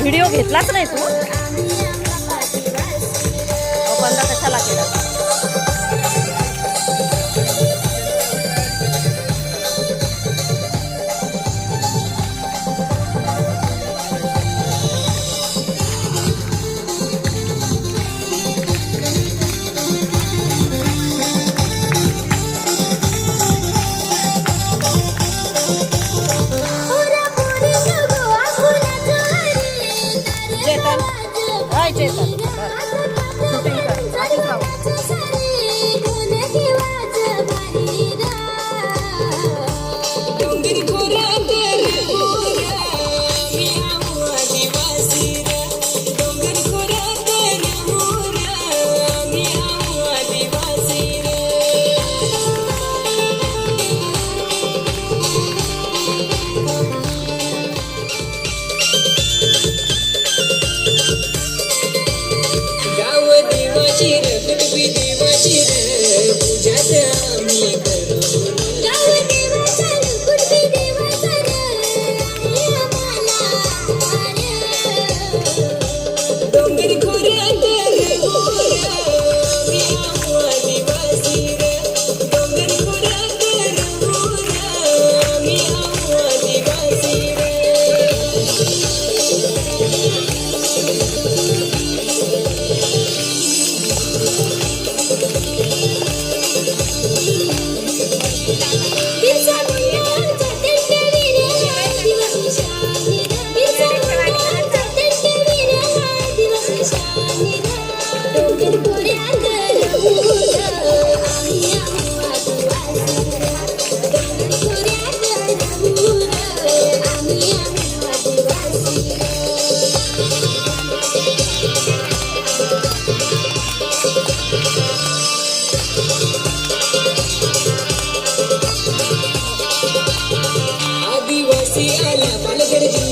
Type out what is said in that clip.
Video घेतलाच नाही तू.